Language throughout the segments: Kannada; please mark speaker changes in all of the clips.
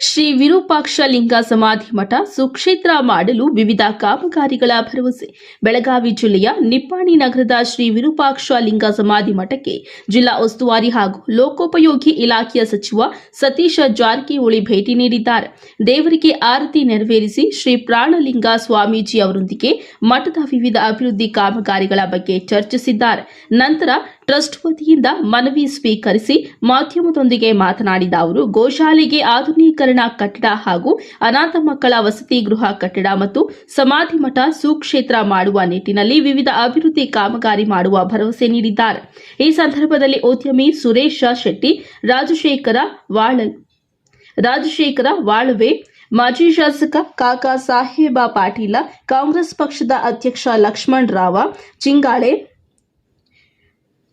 Speaker 1: ಶ್ರೀ ವಿರೂಪಾಕ್ಷ ಲಿಂಗ ಸಮಾಧಿ ಮಠ ಸುಕ್ಷೇತ್ರ ಮಾಡಲು ವಿವಿಧ ಕಾಮಗಾರಿಗಳ ಭರವಸೆ. ಬೆಳಗಾವಿ ಜಿಲ್ಲೆಯ ನಿಪ್ಪಾಣಿ ನಗರದ ಶ್ರೀ ವಿರೂಪಾಕ್ಷ ಲಿಂಗ ಸಮಾಧಿ ಮಠಕ್ಕೆ ಜಿಲ್ಲಾ ಉಸ್ತುವಾರಿ ಹಾಗೂ ಲೋಕೋಪಯೋಗಿ ಇಲಾಖೆಯ ಸಚಿವ ಸತೀಶ ಜಾರಕಿಹೊಳಿ ಭೇಟಿ ನೀಡಿದ್ದಾರೆ. ದೇವರಿಗೆ ಆರತಿ ನೆರವೇರಿಸಿ ಶ್ರೀ ಪ್ರಾಣಲಿಂಗ ಸ್ವಾಮೀಜಿ ಅವರೊಂದಿಗೆ ಮಠದ ವಿವಿಧ ಅಭಿವೃದ್ಧಿ ಕಾಮಗಾರಿಗಳ ಬಗ್ಗೆ ಚರ್ಚಿಸಿದ್ದಾರೆ. ನಂತರ ಟ್ರಸ್ಟ್ ವತಿಯಿಂದ ಮನವಿ ಸ್ವೀಕರಿಸಿ ಮಾಧ್ಯಮದೊಂದಿಗೆ ಮಾತನಾಡಿದ ಅವರು, ಗೋಶಾಲೆಗೆ ಆಧುನೀಕರಣ ಕಟ್ಟಡ ಹಾಗೂ ಅನಾಥ ಮಕ್ಕಳ ವಸತಿ ಗೃಹ ಕಟ್ಟಡ ಮತ್ತು ಸಮಾಧಿ ಮಠ ಸುಕ್ಷೇತ್ರ ಮಾಡುವ ನಿಟ್ಟಿನಲ್ಲಿ ವಿವಿಧ ಅಭಿವೃದ್ಧಿ ಕಾಮಗಾರಿ ಮಾಡುವ ಭರವಸೆ ನೀಡಿದ್ದಾರೆ. ಈ ಸಂದರ್ಭದಲ್ಲಿ ಉದ್ಯಮಿ ಸುರೇಶ ಶೆಟ್ಟಿ, ರಾಜಶೇಖರ ವಾಳ, ರಾಜಶೇಖರ ವಾಳವೆ, ಮಾಜಿ ಶಾಸಕ ಕಾಕಾ ಸಾಹೇಬ ಪಾಟೀಲ, ಕಾಂಗ್ರೆಸ್ ಪಕ್ಷದ ಅಧ್ಯಕ್ಷ ಲಕ್ಷ್ಮಣ್ ರಾವ, ಚಿಂಗಾಳೆ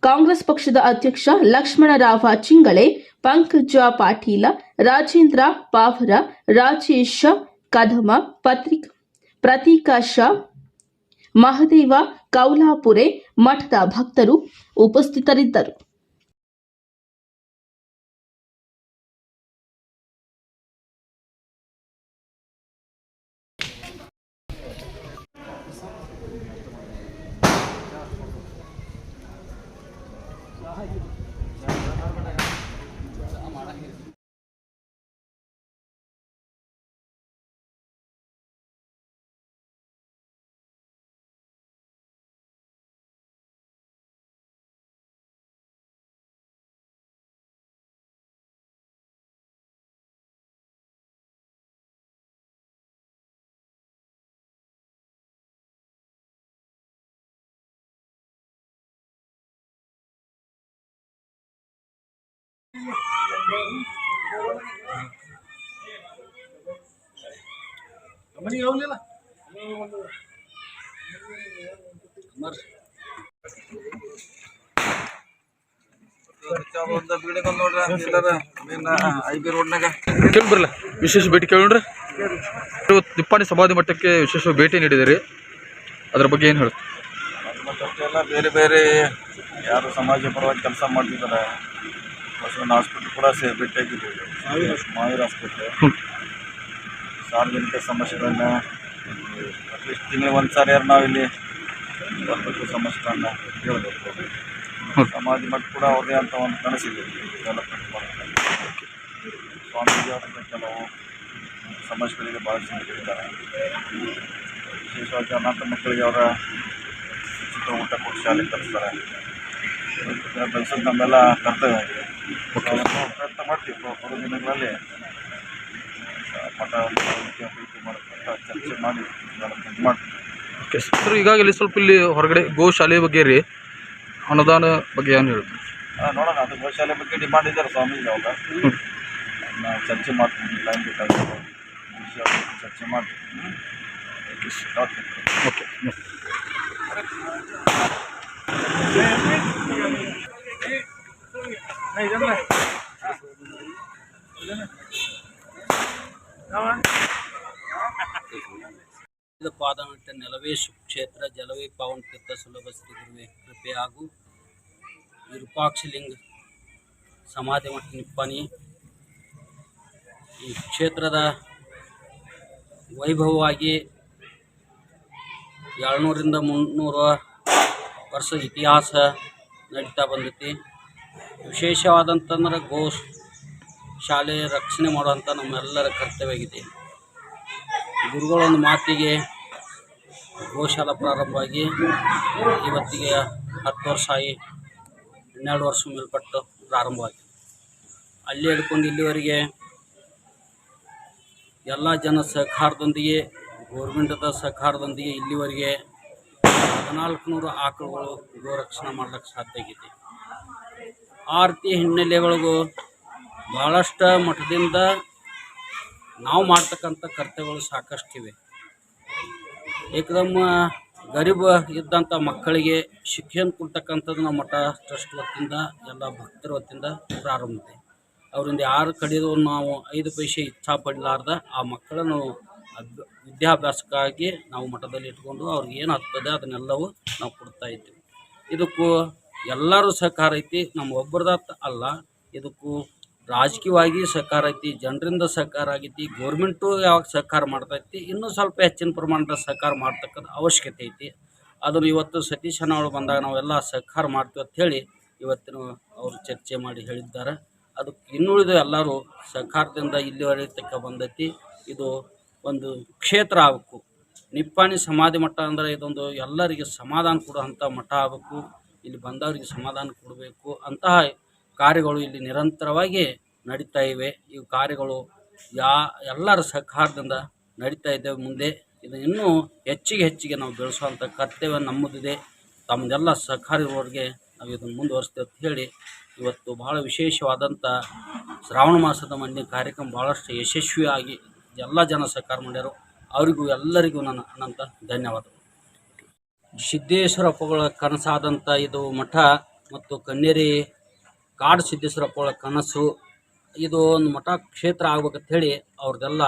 Speaker 1: ಕಾಂಗ್ರೆಸ್ ಪಕ್ಷದ ಅಧ್ಯಕ್ಷ ಲಕ್ಷ್ಮಣ ರಾವ ಚಿಂಗಳೆ, ಪಂಕಜ ಪಾಟೀಲ, ರಾಜೇಂದ್ರ ಪಾವರ, ರಾಜೇಶ ಕದಮ, ಪತ್ರಿಕ್ ಪ್ರತೀಕ ಶಾ, ಮಹದೇವ ಕೌಲಾಪುರೆ ಮಠದ ಭಕ್ತರು ಉಪಸ್ಥಿತರಿದ್ದರು.
Speaker 2: ವಿಶೇಷ ಭೇಟಿ ಕೇಳ್ರಿ ಇವತ್ತು ನಿಪ್ಪಾಣಿ ಸಮಾಧಿ ಮಟ್ಟಕ್ಕೆ ವಿಶೇಷ ಭೇಟಿ ನೀಡಿದಿರಿ ಅದ್ರ ಬಗ್ಗೆ ಏನು ಹೇಳಿ
Speaker 3: ಬೇರೆ ಬೇರೆ ಯಾರು ಸಮಾಜ ಪರವಾಗಿ ಕೆಲಸ ಮಾಡ್ತಿದ್ದಾರೆ. ಬಸವನ ಹಾಸ್ಪಿಟ್ಲ್ ಕೂಡ ಸೇ ಭೇಟಿಯಾಗಿದ್ದೀವಿ ಮಹಾವೀರ್ ಹಾಸ್ಪಿಟ್ಲ್ ಸಾರ್ವಜನಿಕ ಸಮಸ್ಯೆಗಳನ್ನ ಅಟ್ಲೀಸ್ಟ್ ತಿಂಗಳಿಗೆ ಒಂದು ಸಾರಿ ಯಾರು ನಾವಿಲ್ಲಿ ಬರಬೇಕು ಸಮಸ್ಯೆಗಳನ್ನ ಕೇಳಬೇಕು ಸಮಾಜ ಮಟ್ಟ ಕೂಡ ಅವ್ರದೇ ಅಂತ ಒಂದು ಕನಸಿದೆ. ಡೆವಲಪ್ಮೆಂಟ್ ಮಾಡೋಕ್ಕೆ ಸ್ವಾಮೀಜಿ ಅವರಿಂದ ಕೆಲವು ಸಮಸ್ಯೆಗಳಿಗೆ ಭಾಳ ನೀಡಿದ್ದಾರೆ ವಿಶೇಷವಾಗಿ ಅನಾಥ ಮಕ್ಕಳಿಗೆ ಅವರ ಉಚಿತ ಊಟ ಕೊಟ್ಟು ಶಾಲೆಗೆ ಕಲಿಸ್ತಾರೆ ಬೆಳೆಸೋದು ನಮ್ಮೆಲ್ಲ ಕರ್ತವ್ಯ ಆಗಿದೆ. ಪ್ರಯತ್ನ ಮಾಡ್ತೀವಿ. ಬರೋ ದಿನಗಳಲ್ಲಿ ಮಠ ಚರ್ಚೆ ಮಾಡಿ ಮಾಡ್ತೀವಿ
Speaker 2: ಓಕೆ ಸರ್ ಈಗಾಗಲೇ ಸ್ವಲ್ಪ ಇಲ್ಲಿ ಹೊರಗಡೆ ಗೋಶಾಲೆ ಬಗ್ಗೆ ರೀ. ಅನುದಾನ ಬಗ್ಗೆ ಏನು ಹೇಳಿ
Speaker 3: ನೋಡೋಣ. ಅದು ಗೋಶಾಲೆ ಬಗ್ಗೆ ಡಿಮಾಂಡ್ ಇದ್ದಾರೆ ಸ್ವಾಮೀಜಿ ಅವಾಗ ಚರ್ಚೆ ಮಾಡ್ತೀನಿ ಲೈನ್ ವಿಷಯ ಚರ್ಚೆ ಮಾಡ್ತೀನಿ ಓಕೆ
Speaker 2: ಓಕೆ
Speaker 4: ಪಾದಮಟ್ಟ ಕ್ಷೇತ್ರ, ಜಲವೇ ಪಾವನ್ ತೀರ್ಥ ಸುಲಭ ಶ್ರೀ ಗುರುವೆ. ಕೃಪೆ ಹಾಗೂ ವಿರೂಪಾಕ್ಷಲಿಂಗ ಸಮಾಧಿ ಮಠ ನಿಪ್ಪಣಿ. ಈ ಕ್ಷೇತ್ರದ ವೈಭವವಾಗಿ ಏಳ್ನೂರಿಂದ ಮುನ್ನೂರು ವರ್ಷ ಇತಿಹಾಸ ನಡೀತಾ ಬಂದೈತಿ. ವಿಶೇಷವಾದಂತಂದ್ರೆ ಗೋ ಶಾಲೆ ರಕ್ಷಣೆ ಮಾಡುವಂಥ ನಮ್ಮೆಲ್ಲರ ಕರ್ತವ್ಯವಾಗಿದೆ. ಗುರುಗಳೊಂದು ಮಾತಿಗೆ ಗೋಶಾಲಾ ಪ್ರಾರಂಭ ಆಗಿ ಇವತ್ತಿಗೆ ಹತ್ತು ವರ್ಷ ಆಗಿ ಹನ್ನೆರಡು ವರ್ಷ ಮೇಲ್ಪಟ್ಟು ಪ್ರಾರಂಭವಾಗಿದೆ ಅಲ್ಲಿ ಹಿಡ್ಕೊಂಡು ಇಲ್ಲಿವರೆಗೆ ಎಲ್ಲ ಜನ ಸಹಕಾರದೊಂದಿಗೆ, ಗೋರ್ಮೆಂಟದ ಸಹಕಾರದೊಂದಿಗೆ ಇಲ್ಲಿವರೆಗೆ ಹದಿನಾಲ್ಕು ನೂರು ಆಕಳುಗಳು ಗೋರಕ್ಷಣೆ ಮಾಡಲಿಕ್ಕೆ ಸಾಧ್ಯ ಆಗಿದೆ. ಆ ಹಿನ್ನೆಲೆ ಹಿನ್ನೆಲೆಗಳಿಗೂ ಭಾಳಷ್ಟು ಮಠದಿಂದ ನಾವು ಮಾಡ್ತಕ್ಕಂಥ ಕರ್ತವ್ಯಗಳು ಸಾಕಷ್ಟಿವೆ. ಏಕದಮ್ಮ ಗರೀಬ ಇದ್ದಂಥ ಮಕ್ಕಳಿಗೆ ಶಿಕ್ಷಣ ಕೊಡ್ತಕ್ಕಂಥದ್ದು ನಮ್ಮ ಮಠ ಟ್ರಸ್ಟ್ ವತಿಯಿಂದ ಎಲ್ಲ ಭಕ್ತರ ವತಿಯಿಂದ ಪ್ರಾರಂಭ ಅವರಿಂದ ಯಾರು ಕಡಿದು ನಾವು ಐದು ಪೈಸೆ ಇಚ್ಛಾ ಪಡಲಾರ್ದ ಆ ಮಕ್ಕಳನ್ನು ವಿದ್ಯಾಭ್ಯಾಸಕ್ಕಾಗಿ ನಾವು ಮಠದಲ್ಲಿ ಇಟ್ಕೊಂಡು ಅವ್ರಿಗೆ ಏನು ಹತ್ತದೆ ಅದನ್ನೆಲ್ಲವೂ ನಾವು ಕೊಡ್ತಾ ಇದ್ದೀವಿ ಇದಕ್ಕೂ ಎಲ್ಲರೂ ಸಹಕಾರ ಐತಿ ನಮ್ಮ ಒಬ್ಬರದತ್ತ ಅಲ್ಲ. ಇದಕ್ಕೂ ರಾಜಕೀಯವಾಗಿ ಸಹಕಾರ ಐತಿ, ಜನರಿಂದ ಸಹಕಾರ ಆಗೈತಿ ಗೋರ್ಮೆಂಟು ಯಾವಾಗ ಸಹಕಾರ ಮಾಡ್ತೈತಿ ಇನ್ನೂ ಸ್ವಲ್ಪ ಹೆಚ್ಚಿನ ಪ್ರಮಾಣದ ಸಹಕಾರ ಮಾಡ್ತಕ್ಕಂಥ ಅವಶ್ಯಕತೆ ಐತಿ. ಅದನ್ನು ಇವತ್ತು ಸತೀಶ್ ಅಣ್ಣಾವ್ರು ಬಂದಾಗ ನಾವೆಲ್ಲ ಸಹಕಾರ ಮಾಡ್ತೀವಿ ಅಂತ ಹೇಳಿ ಇವತ್ತಿನ ಅವರು ಚರ್ಚೆ ಮಾಡಿ ಹೇಳಿದ್ದಾರೆ. ಅದಕ್ಕೆ ಇನ್ನುಳಿದ ಎಲ್ಲರೂ ಸಹಕಾರದಿಂದ ಇಲ್ಲಿವರೆಗೆ ತಕ್ಕ ಬಂದೈತಿ. ಇದು ಒಂದು ಕ್ಷೇತ್ರ ಆಗಬೇಕು. ನಿಪ್ಪಾಣಿ ಸಮಾಧಿ ಮಠ ಅಂದರೆ ಇದೊಂದು ಎಲ್ಲರಿಗೆ ಸಮಾಧಾನ ಕೊಡುವಂಥ ಮಠ ಆಗಬೇಕು. ಇಲ್ಲಿ ಬಂದವರಿಗೆ ಸಮಾಧಾನ ಕೊಡಬೇಕು ಅಂತಹ ಕಾರ್ಯಗಳು ಇಲ್ಲಿ ನಿರಂತರವಾಗಿ ನಡೀತಾ ಇವೆ. ಈ ಕಾರ್ಯಗಳು ಯಾ, ಎಲ್ಲರ ಸಹಕಾರದಿಂದ ನಡೀತಾ ಇದ್ದೇವೆ ಮುಂದೆ. ಇದು ಇನ್ನೂ ಹೆಚ್ಚಿಗೆ ಹೆಚ್ಚಿಗೆ ನಾವು ಬೆಳೆಸುವಂಥ ಕರ್ತವ್ಯ ನಮ್ಮದಿದೆ. ತಮ್ಮದೆಲ್ಲ ಸಹಕಾರ ಇರೋರಿಗೆ ನಾವು ಇದನ್ನು ಮುಂದುವರಿಸ್ತೇವೆ ಅಂತ ಹೇಳಿ ಇವತ್ತು ಭಾಳ ವಿಶೇಷವಾದಂಥ ಶ್ರಾವಣ ಮಾಸದ ಮಂಡಿ ಕಾರ್ಯಕ್ರಮ ಭಾಳಷ್ಟು ಯಶಸ್ವಿಯಾಗಿ ಎಲ್ಲ ಜನ ಸಹಕಾರ ಮಾಡ್ಯಾರು. ಅವರಿಗೂ ಎಲ್ಲರಿಗೂ ನನ್ನ ಅನಂತ ಧನ್ಯವಾದಗಳು. ಸಿದ್ದೇಶ್ವರಪ್ಪಗಳ ಕನಸಾದಂಥ ಇದು ಮಠ ಮತ್ತು ಕನ್ನೇರಿ ಕಾಡು ಸಿದ್ದೇಶ್ವರಪ್ಪಗಳ ಕನಸು. ಇದು ಒಂದು ಮಠ ಕ್ಷೇತ್ರ ಆಗ್ಬೇಕಂತ ಹೇಳಿ ಅವ್ರದ್ದೆಲ್ಲ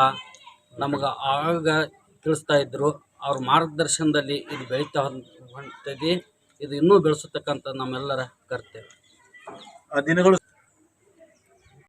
Speaker 4: ನಮಗೆ ಆಗ ತಿಳಿಸ್ತಾ ಇದ್ದರು ಅವ್ರ ಮಾರ್ಗದರ್ಶನದಲ್ಲಿ ಇದು ಬೆಳೀತಾ ಹೊಂಟಿದೆ ಇದು ಇನ್ನೂ ಬೆಳೆಸತಕ್ಕಂಥ ನಮ್ಮೆಲ್ಲರ ಕರ್ತವ್ಯ.
Speaker 3: ಆ ದಿನಗಳು